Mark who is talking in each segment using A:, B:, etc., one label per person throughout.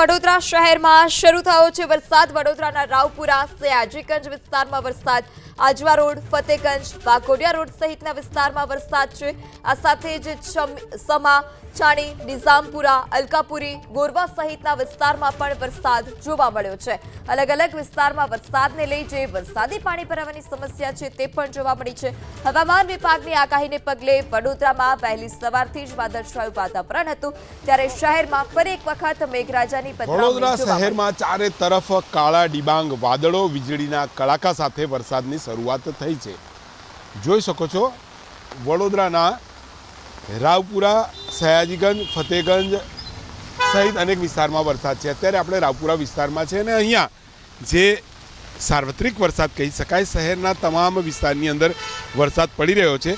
A: વડોદરા શહેરમાં શરૂ થયો છે વરસાદ. વડોદરાના રાવપુરા, સયાજીગંજ વિસ્તારમાં વરસાદ. આજવા રોડ, ફતેગંજ, વાઘોડિયા રોડ સહિતના વિસ્તારમાં વરસાદ છે. આ સાથે જ સમા ચાણી નિઝામપુરા અલકાપુરી ગોરવા સહિતના વિસ્તારમાં પણ વરસાદ જોવા મળ્યો છે. અલગ અલગ વિસ્તારમાં વરસાદને લઈ જે વરસાદી પાણી ભરાવાની સમસ્યા છે તે પણ જોવા મળી છે. હવામાન વિભાગની આગાહીને પગલે વડોદરામાં વહેલી સવારથી જ વાદળછાયું વાતાવરણ હતું. ત્યારે શહેરમાં ફરી એક વખત મેઘરાજાની
B: વડોદરા શહેરમાં ચારે તરફ કાળા ડિબાંગ વાદળો વીજળીના કડાકા સાથે વરસાદની શરૂઆત થઈ છે. જોઈ શકો છો વડોદરાના રાવપુરા સયાજીગંજ, ફતેગંજ સહિત અનેક વિસ્તારમાં વરસાદ છે. અત્યારે આપણે રાવપુરા વિસ્તારમાં છે અને અહીંયા જે સાર્વત્રિક વરસાદ કહી શકાય, શહેરના તમામ વિસ્તારની અંદર વરસાદ પડી રહ્યો છે.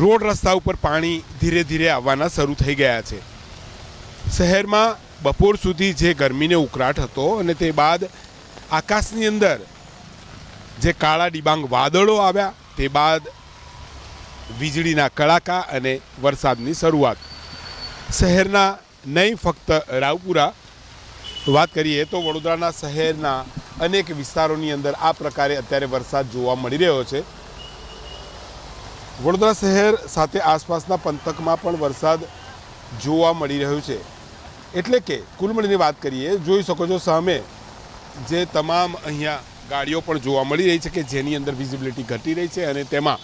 B: રોડ રસ્તા ઉપર પાણી ધીરે ધીરે આવવાના શરૂ થઈ ગયા છે. શહેરમાં બપોર સુધી જે ગરમીને ઉકળાટ હતો અને તે બાદ આકાશની અંદર જે કાળા ડિબાંગ વાદળો આવ્યા, તે બાદ વીજળીના કડાકા અને વરસાદની શરૂઆત. શહેરના નહીં, ફક્ત રાવપુરા. વાત કરીએ તો વડોદરાના શહેરના અનેક વિસ્તારોની અંદર આ પ્રકારે અત્યારે વરસાદ જોવા મળી રહ્યો છે. વડોદરા શહેર સાથે આસપાસના પંથકમાં પણ વરસાદ જોવા મળી રહ્યો છે. એટલે કે કુલ મળીને વાત કરીએ, જોઈ શકો છો સામે જે તમામ અહીંયા ગાડીઓ પણ જોવા મળી રહી છે કે જેની અંદર વિઝિબિલિટી ઘટી રહી છે અને તેમાં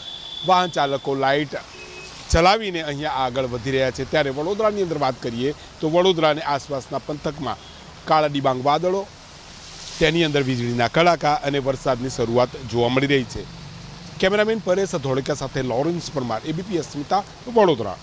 B: વાહન ચાલકો લાઇટ ચલાવીને અહીંયા આગળ વધી રહ્યા છે. ત્યારે વડોદરાની અંદર વાત કરીએ તો વડોદરાને આસપાસના પંથકમાં કાળા ડિબાંગ વાદળો, તેની અંદર વીજળીના કડાકા અને વરસાદની શરૂઆત જોવા મળી રહી છે. કેમેરામેન પરેશ ધોળકા સાથે લોરેન્સ પરમાર, એબીપી અસ્મિતા, વડોદરા.